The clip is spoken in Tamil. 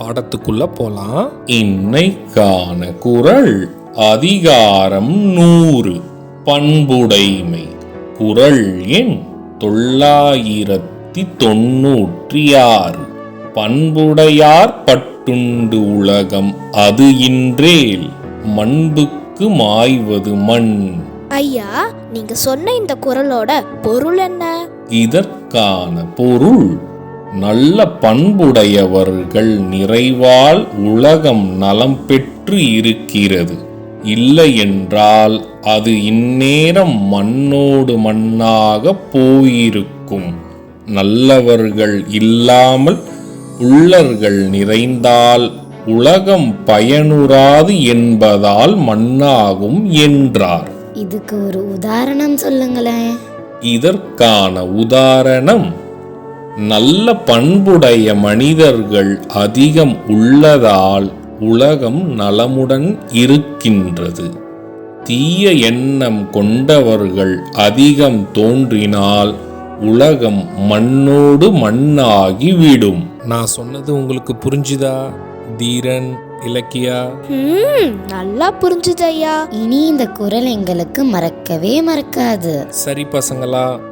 பாடத்துக்குள்ள போலாம். இன்னைக்கான குரல் அதிகாரம் நூறு. பண்புடைமை. குரல் எண் தொள்ளாயிரத்தி தொன்னூற்றி ஆறு. பண்புடையார் பட்டுண்டு உலகம் அது இன்றேல் மண்புக்கு மாய்வது மண். ஐயா நீங்க சொன்ன இந்த குரலோட பொருள் என்ன? இதற்கான பொருள் நல்ல பண்புடையவர்கள் நிறைவால் உலகம் நலம் பெற்று இருக்கிறது. இல்லையென்றால் அது இந்நேரம் மண்ணோடு மண்ணாக போயிருக்கும். நல்லவர்கள் இல்லாமல் உள்ளர்கள் நிறைந்தால் உலகம் பயனுறாது என்பதால் மண்ணாகும் என்றார். இதுக்கு ஒரு உதாரணம் சொல்லுங்களேன். இதற்கான உதாரணம் நல்ல பண்புடைய மனிதர்கள் அதிகம் உள்ளதால் உலகம் நலமுடன் இருக்கின்றது. தீய எண்ணம் கொண்டவர்கள் அதிகம் தோன்றினால் உலகம் மண்ணோடு மண்ணாகி விடும். நான் சொன்னது உங்களுக்கு புரிஞ்சுதா தீரன் இலக்கியா? நல்லா புரிஞ்சுது ஐயா. இனி இந்த குரல் எங்களுக்கு மறக்கவே மறக்காது. சரி பசங்களா